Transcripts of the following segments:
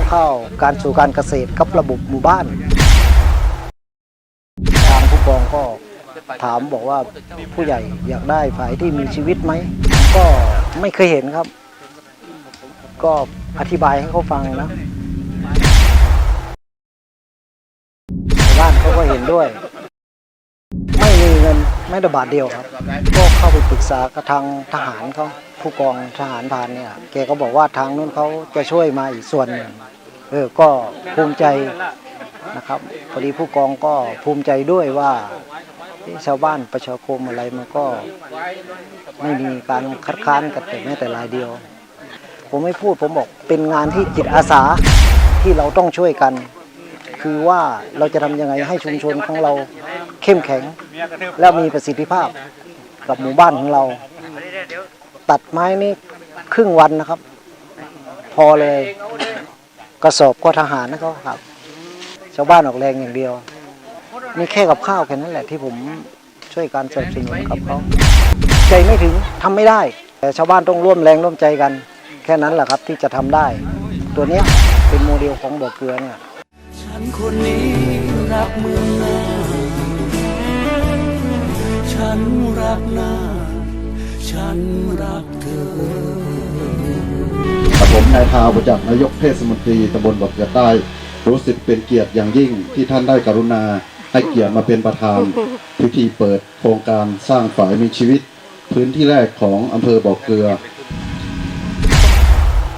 ำเข้า การสู่การเกษตรกับระบบหมู่บ้าน ทางผู้กองก็ถามบอกว่าผู้ใหญ่อยากได้ฝ่ายที่มีชีวิตไหม ก็ไม่เคยเห็นครับ ก็อธิบายให้เขาฟังนะบ้านเขาก็เห็นด้วย ไม่มีเงินไม่ได้บาทเดียวครับ ก็เข้าไปปรึกษากับทางทหารเขาผู้กองทหารพานเนี่ยแกก็บอกว่าทางนู้นเขาจะช่วยมาอีกส่วนหนึ่งเออก็ภูมิใจนะครับพอดีผู้กองก็ภูมิใจด้วยว่าชาวบ้านประชาคมอะไรมันก็ไม่มีการคัดค้านกันแต่แม้แต่รายเดียว ผมไม่พูดผมบอกเป็นงานที่จิตอาสาที่เราต้องช่วยกัน คือว่าเราจะทำยังไงให้ชุมชนของเราเข้มแข็ง และมีประสิทธิภาพ กับหมู่บ้านของเรา ตัดไม้นี่ครึ่งวันนะครับ พอเลยกระสอบก็ทหารนะเขาครับ ชาวบ้านออกแรงอย่างเดียวมีแค่กับข้าวแค่นั้นแหละที่ผมช่วยการสนับสนุนกับเขาใจไม่ถึงทำไม่ได้ แต่ชาวบ้านต้องร่วมแรงร่วมใจกัน แค่นั้นแหละครับที่จะทำได้ ตัวเนี้ยเป็นโมเดลของบ่อเกลือเนี่ย ฉันคนนี้รักเมืองนา นรักนาฉันรักเธอกับผมนายพาวประจักษ์นายกเทศมนตรีตำบลบ่อเกลือใต้ รู้สึกเป็นเกียรติอย่างยิ่งที่ท่านได้กรุณา ให้เกียรติมาเป็นประธาน พิธีเปิดโครงการสร้างฝ่ายมีชีวิต พื้นที่แรกของอำเภอบ่อเกลือ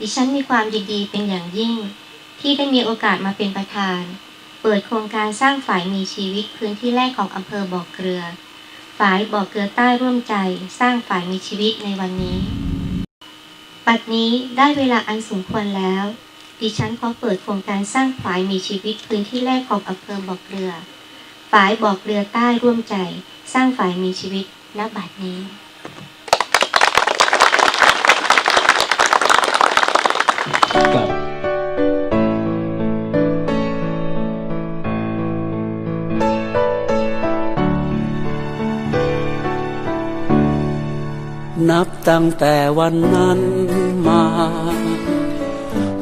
ดิฉันมีความยินดีเป็นอย่างยิ่ง ที่ได้มีโอกาสมาเป็นประธาน เปิดโครงการสร้างฝ่ายมีชีวิตพื้นที่แรกของอำเภอบ่อเกลือ ฝ่ายบ่อเกลือใต้ร่วมใจสร้างฝ่ายมีชีวิตในวันนี้ ปัดนี้ได้เวลาอันสมควรแล้ว ดิฉันขอเปิดโครงการสร้างฝ่ายมีชีวิตพื้นที่แรกของอำเภอบ่อเกลือ ฝ่ายบ่อเกลือใต้ร่วมใจ สร้างฝ่ายมีชีวิตณบัดนี้ ตั้งแต่วันนั้นมา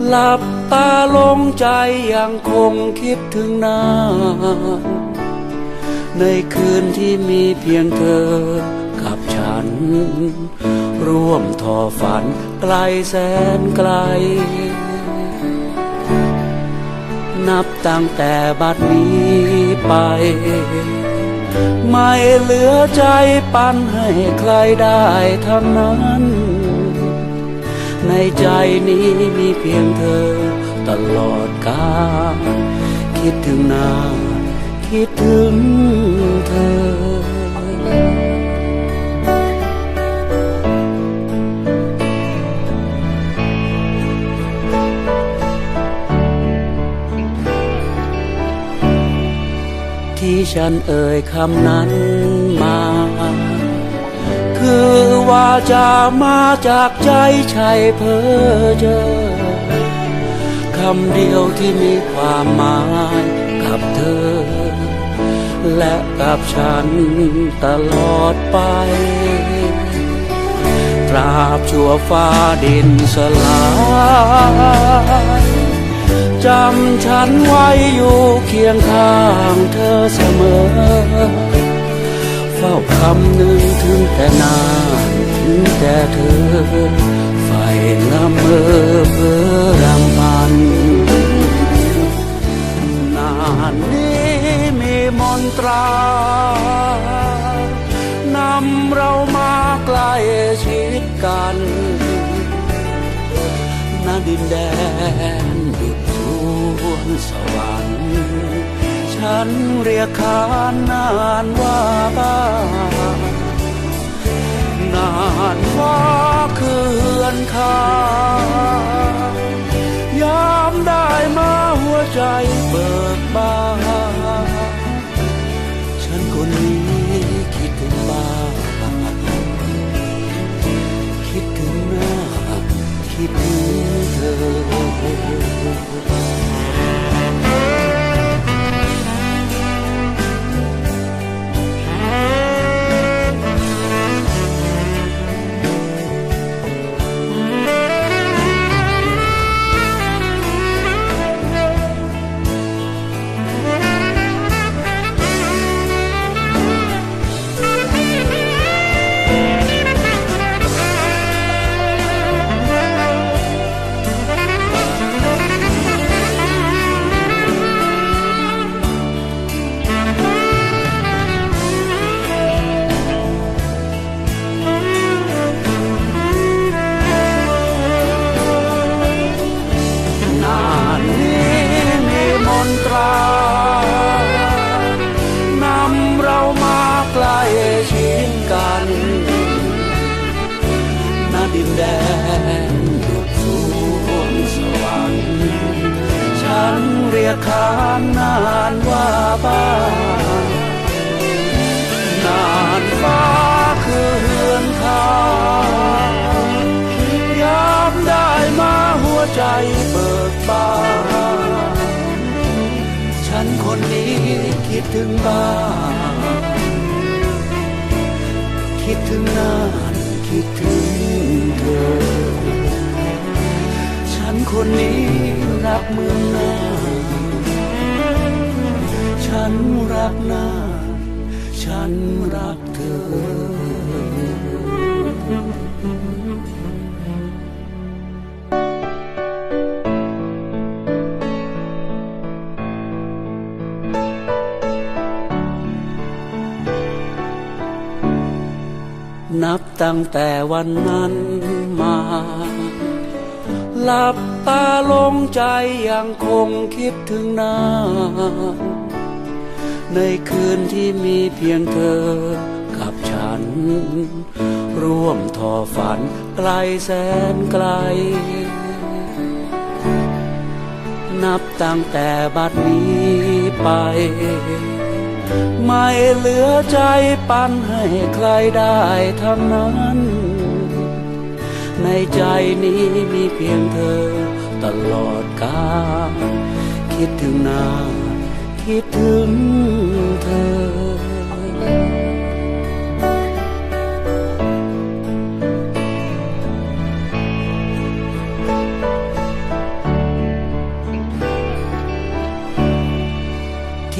หลับตาลงใจยังคงคิดถึงนานในคืนที่มีเพียงเธอกับฉัน ร่วมทอฝันไกลแสนไกล นับตั้งแต่บัดนี้ไป ไม่เหลือใจปันให้ใครได้ทั้งนั้น ในใจนี้มีเพียงเธอตลอดกาลคิดถึงนา คิดถึงเธอ ที่ฉันเอ่ยคำนั้นมา คือว่าจะมาจากใจใช่เพอเจอคำเดียวที่มีความหมายกับเธอ และกับฉันตลอดไป ตราบชั่วฟ้าดินสลาย จำฉันไว้อยู่เคียงข้างเธอเสมอ เฝ้าคำนึงถึงแต่นานถึงแต่เธอไฟละเมอเพื่อรำพัน นานนี้มีมนตรานำเรามาใกล้ชิดกันณดินแดนดุจสวน สวรรค์ฉันเรียกขานนานว่าบ้านนานว่าคืนคายามได้มาหัวใจเบิกบานฉันคนนี้ ถึงบ้าน คิดถึงนานคิดถึงเธอ ฉันคนนี้รักเมืองนาฉันรักนาฉันรักเธอ นับตั้งแต่วันนั้นมา หลับตาลงใจยังคงคิดถึงนานในคืนที่มีเพียงเธอกับฉัน ร่วมทอฝันไกลแสนไกล นับตั้งแต่บัดนี้ไป ไม่เหลือใจปันให้ใครได้ทั้งนั้น ในใจนี้มีเพียงเธอตลอดกาลคิดถึงนาคิดถึงเธอ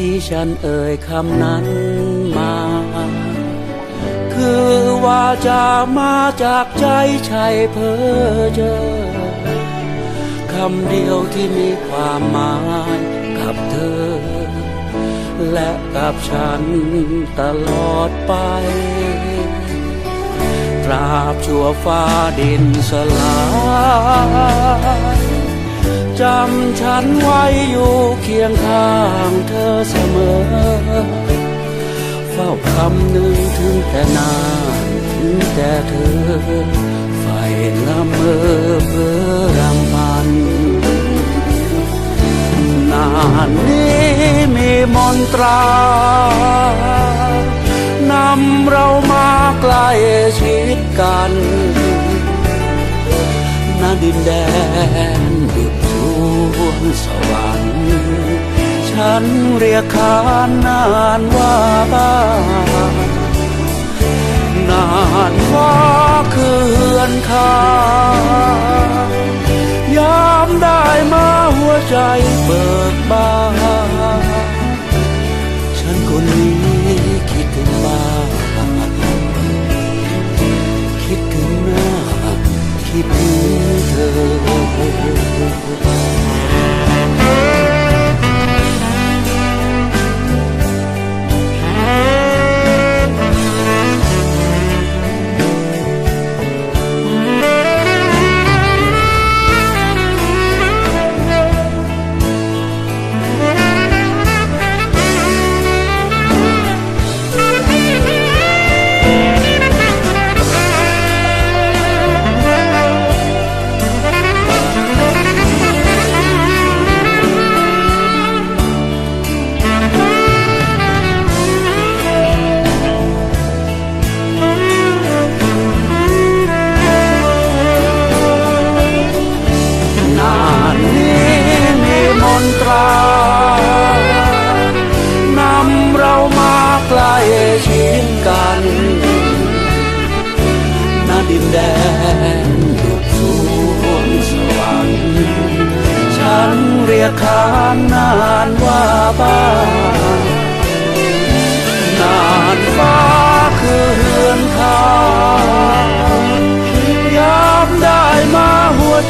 ที่ฉันเอ่ยคำนั้นมา คือว่าจะมาจากใจใช่เพอเจอคำเดียวที่มีความหมายกับเธอ และกับฉันตลอดไป ตราบชั่วฟ้าดินสลาย จำฉันไว้อยู่เคียงข้างเธอเสมอ เฝ้าคำหนึ่งถึงแต่นานถึงแต่เธอไฟละเมอเพื่อรำพัน นานนี้มีมนตรานำเรามาใกล้ชิดกันณดินแดน วงสวรรค์ ฉันเรียกขานนานว่าบ้านนานว่าคือเฮือนคายามได้มาหัวใจเบิกบาน ฉันคนนี้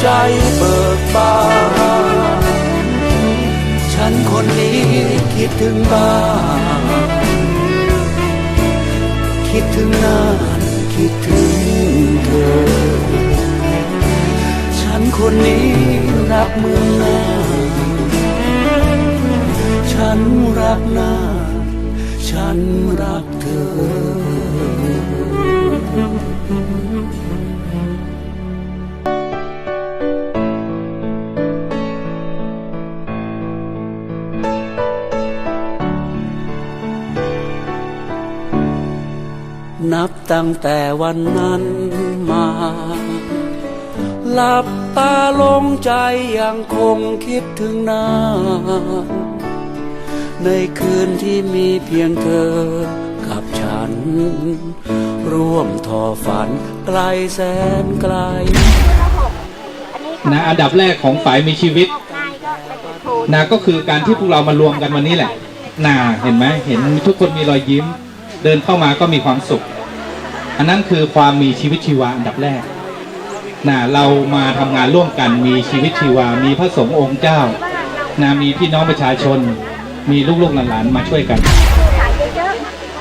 ใจเบิกบานฉันคนนี้คิดถึงบ้านคิดถึงนานคิดถึงเธอ ฉันคนนี้รักเมืองนาฉันรักนาฉันรักเธอ นับตั้งแต่วันนั้นมา หลับตาลงใจยังคงคิดถึงนานในคืนที่มีเพียงเธอกับฉัน ร่วมทอฝันไกลแสนไกล นะอันดับแรกของฝ่ายมีชีวิต นะก็คือการที่พวกเรามารวมกันวันนี้แหละนะเห็นไหมเห็นทุกคนมีรอยยิ้ม เดินเข้ามาก็มีความสุข อันนั้นคือความมีชีวิตชีวาอันดับแรกนะเรามาทำงานร่วมกันมีชีวิตชีวา มีพระสงฆ์องค์เจ้านะมีพี่น้องประชาชน มีลูกๆหลานๆมาช่วยกัน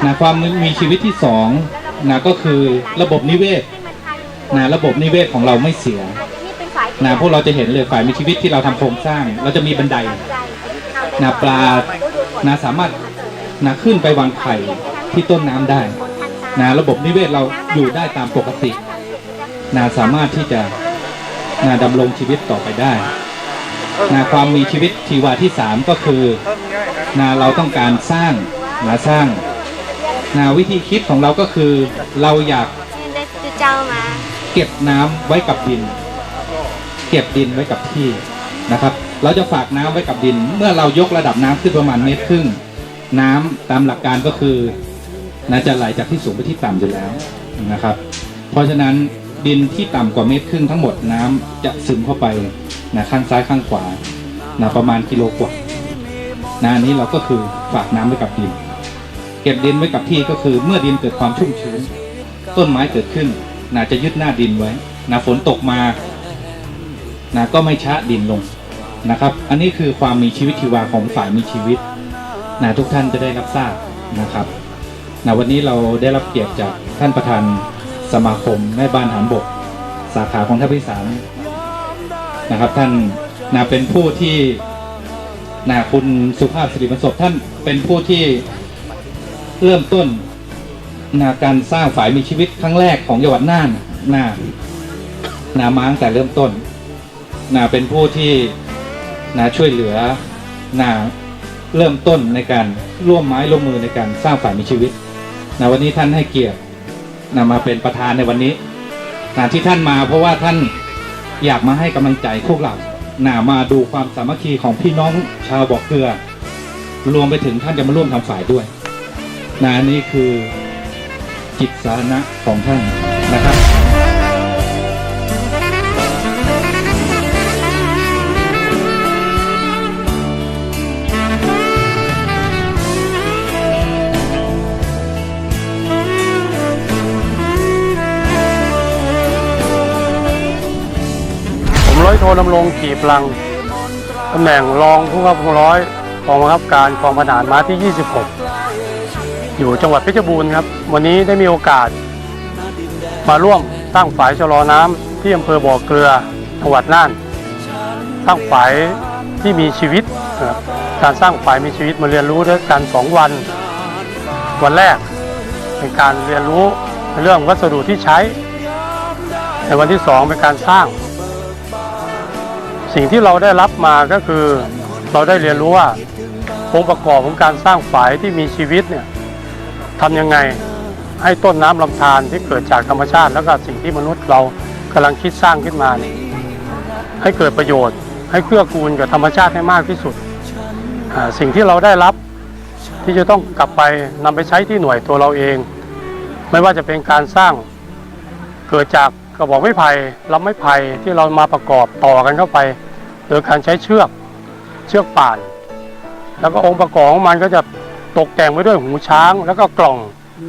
นะความมีชีวิตที่สองนะก็คือระบบนิเวศนะระบบนิเวศของเราไม่เสียนะพวกเราจะเห็นเลยฝ่ายมีชีวิตที่เราทำโครงสร้าง เราจะมีบันไดนะปลานะสามารถนะขึ้นไปวางไข่ที่ต้นน้ำได้ นะระบบนิเวศเราอยู่ได้ตามปกตินะสามารถที่จะนะดำรงชีวิตต่อไปได้นะความมีชีวิตชีวาที่สามก็คือนะเราต้องการสร้างนะสร้างนะวิธีคิดของเราก็คือเราอยากเจ้ามาเก็บน้ำไว้กับดิน เก็บดินไว้กับที่นะครับ เราจะฝากน้ำไว้กับดิน เมื่อเรายกระดับน้ำขึ้นประมาณเมตรครึ่งน้ำตามหลักการก็คือ น่าจะไหลจากที่สูงไปที่ต่ำอยู่แล้วนะครับ เพราะฉะนั้นดินที่ต่ำกว่าเมตรครึ่งทั้งหมดน้ำจะซึมเข้าไปนะข้างซ้ายข้างขวานะประมาณกิโลกว่านะอันนี้เราก็คือฝากน้ำไว้กับดิน เก็บดินไว้กับที่ก็คือเมื่อดินเกิดความชุ่มชื้น ต้นไม้เกิดขึ้นน่าจะยึดหน้าดินไว้นะฝนตกมานะก็ไม่ชะดินลงนะครับ อันนี้คือความมีชีวิตชีวาของฝ่ายมีชีวิตนะทุกท่านจะได้รับทราบนะครับ นะวันนี้เราได้รับเกียรติจากท่านประธานสมาคมแม่บ้านฐานบก สาขาของท่านพิสารนะครับ ท่านนะเป็นผู้ที่นะคุณสุภาพสิริประสบท่านเป็นผู้ที่เริ่มต้นนาการสร้างฝ่ายมีชีวิตครั้งแรกของจังหวัดน่านนานามาตั้งแต่เริ่มต้นนาเป็นผู้ที่นาช่วยเหลือนาเริ่มต้นในการร่วมไม้ร่วมมือในการสร้างฝ่ายมีชีวิต นะวันนี้ท่านให้เกียรตินะมาเป็นประธานในวันนี้นะที่ท่านมาเพราะว่าท่านอยากมาให้กำลังใจพวกเรานะมาดูความสามัคคีของพี่น้องชาวบอกเกลือ รวมไปถึงท่านจะมาร่วมทำฝ่ายด้วยนะนี่คือจิตสาธารณะของท่านนะครับ ผมร้อยโทนำรงขีพลังตำแหน่งรองผู้ขับร้อยกองบังคับการกองพันารม้าที่ 26 อยู่จังหวัดเพชรบูรณ์ครับ วันนี้ได้มีโอกาส มาร่วมสร้างฝายชะลอน้ำที่อำเภอบ่อเกลือจังหวัดน่านสร้างฝายที่มีชีวิตครับการสร้างฝายมีชีวิตมาเรียนรู้ด้วยกันสองวัน วันแรกเป็นการเรียนรู้เรื่องวัสดุที่ใช้ ในวันที่สองเป็นการสร้าง สิ่งที่เราได้รับมาก็คือเราได้เรียนรู้ว่าองค์ประกอบของการสร้างฝายที่มีชีวิตเนี่ยทำยังไงให้ต้นน้ำลำธารที่เกิดจากธรรมชาติ แล้วก็สิ่งที่มนุษย์เรากำลังคิดสร้างขึ้นมาเนี่ยให้เกิดประโยชน์ ให้เกื้อกูลกับธรรมชาติให้มากที่สุด สิ่งที่เราได้รับที่จะต้องกลับไปนำไปใช้ที่หน่วยตัวเราเอง ไม่ว่าจะเป็นการสร้างเกิดจาก กระบอกไม้ไผ่ลำไม้ไผ่ที่เรามาประกอบต่อกันเข้าไป โดยการใช้เชือกเชือกป่าน แล้วก็องค์ประกอบของมันก็จะตกแต่งไว้ด้วยหูช้าง แล้วก็กล่อง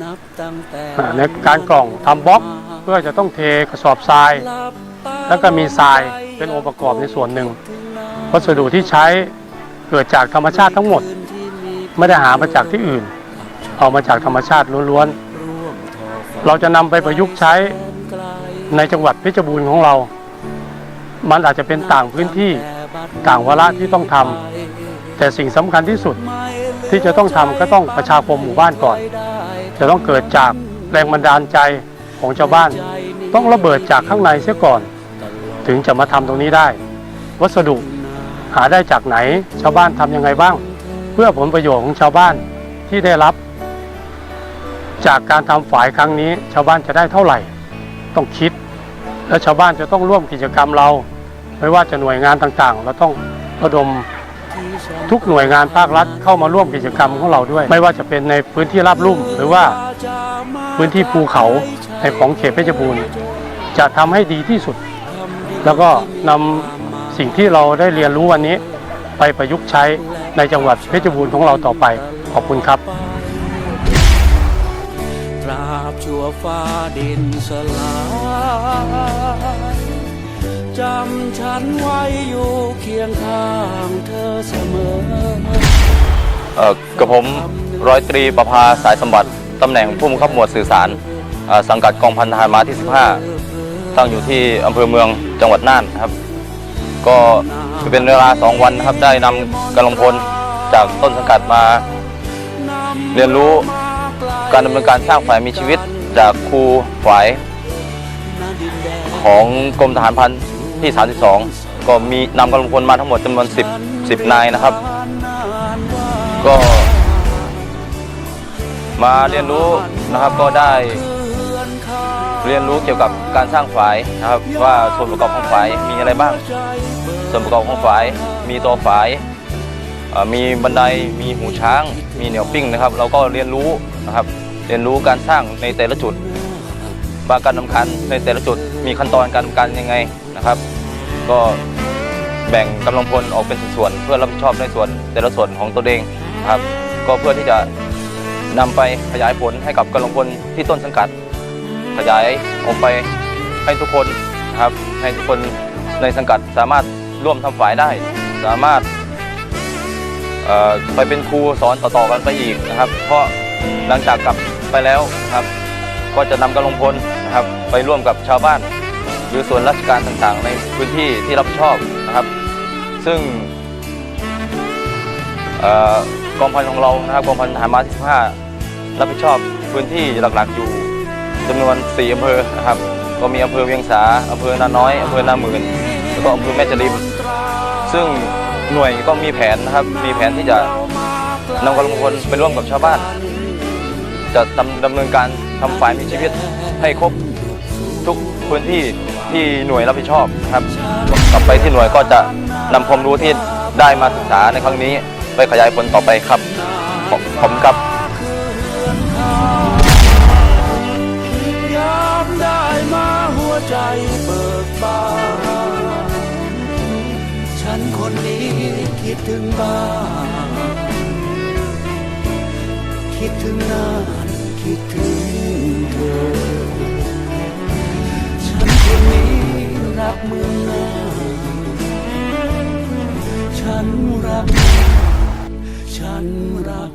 นับตั้งแต่อ่าในการกล่องทำบล็อกเพื่อจะต้องเทกระสอบทราย แล้วก็มีทรายเป็นองค์ประกอบในส่วนหนึ่งวัสดุที่ใช้เกิดจากธรรมชาติทั้งหมด ไม่ได้หามาจากที่อื่น เอามาจากธรรมชาติล้วนๆเราจะนำไปประยุกต์ใช้ ในจังหวัดเพชรบูรณ์ของเรา มันอาจจะเป็นต่างพื้นที่ต่างวาระที่ต้องทำแต่สิ่งสำคัญที่สุดที่จะต้องทำก็ต้องประชาคมหมู่บ้านก่อน จะต้องเกิดจากแรงบันดาลใจของชาวบ้าน ต้องระเบิดจากข้างในเสียก่อน ถึงจะมาทำตรงนี้ได้ วัสดุหาได้จากไหนชาวบ้านทำยังไงบ้าง เพื่อผลประโยชน์ของชาวบ้านที่ได้รับ จากการทำฝายครั้งนี้ ชาวบ้านจะได้เท่าไหร่ ต้องคิด แล้วชาวบ้านจะต้องร่วมกิจกรรมเรา ไม่ว่าจะหน่วยงานต่างๆ เราต้องระดมทุกหน่วยงานภาครัฐเข้ามาร่วมกิจกรรมของเราด้วย ไม่ว่าจะเป็นในพื้นที่ราบลุ่ม หรือว่าพื้นที่ภูเขาในของเขตเพชรบูรณ์ จะทำให้ดีที่สุด แล้วก็นำสิ่งที่เราได้เรียนรู้วันนี้ ไปประยุกต์ใช้ในจังหวัดเพชรบูรณ์ของเราต่อไปขอบคุณครับ ชั่วฟ้าดินสลายจำฉันไว้อยู่เคียงข้างเธอเสมอเอ่อกับผมร้อยตรีประภาสายสมบัติตำแหน่งผู้บังคับหมวดสื่อสารเอ่อสังกัดกองพันทหารม้าที่ 15 ตั้งอยู่ที่อำเภอเมืองจังหวัดน่านนะครับ ก็เป็นเวลา 2 วันนะครับได้นำกำลังพลจากต้นสังกัดมา เรียนรู้การดำเนินการสร้างฝ่ายมีชีวิต จากครูฝ่ายของกรมทหารพันที่ 32 ก็มีนำกำลังพลมาทั้งหมดจำนวน 10 10 นายนะครับ ก็มาเรียนรู้นะครับก็ได้เรียนรู้เกี่ยวกับการสร้างฝายนะครับ ว่าส่วนประกอบของฝายมีอะไรบ้าง ส่วนประกอบของฝายมีตัวฝายมีบันไดมีหูช้าง มีเหนียวปิ้งนะครับ เราก็เรียนรู้นะครับ เรียนรู้การสร้างในแต่ละจุดว่าการทำคันในแต่ละจุดมีขั้นตอนการทำการยังไงนะครับ ก็แบ่งกำลังพลออกเป็นส่วนเพื่อรับผิดชอบในส่วนแต่ละส่วนของตัวเองครับ ก็เพื่อที่จะนำไปขยายผลให้กับกำลังพลที่ต้นสังกัด ขยายออกไปให้ทุกคนนะครับให้ทุกคนในสังกัดสามารถร่วมทำฝ่ายได้ สามารถไปเป็นครูสอนต่อๆกันไปอีกนะครับ เพราะหลังจากกลับ ไปแล้วนะครับ ก็จะนำกำลังพลนะครับ ไปร่วมกับชาวบ้าน หรือส่วนราชการต่างๆ ในพื้นที่ที่รับผิดชอบนะครับ ซึ่งออกองพันของเรานะครับกองพันทหารม้าที่15รับผิดชอบพื้นที่หลักๆอยู่จำนวน 4อำเภอนะครับ ก็มีอำเภอเวียงสาอำเภอนาน้อยอำเภอนาหมื่นแล้วก็อำเภอแม่จริมซึ่งหน่วยก็มีแผนนะครับ มีแผนที่จะนำกำลังพลไปร่วมกับชาวบ้าน จะดำดำเนินการทำฝ่ายมีชีวิตให้ครบทุกพื้นที่ที่หน่วยรับผิดชอบนะครับกลับไปที่หน่วยก็จะนำความรู้ที่ได้มาศึกษาในครั้งนี้ ไปขยายผลต่อไปครับขอบขอบคุณครับยามได้มาหัวใจเบิกบานฉันคนนี้คิดถึงบ้านคิดถึงนา คิดถึงเธอ ฉันคนนี้รักเมืองนาฉันรัก ฉันรัก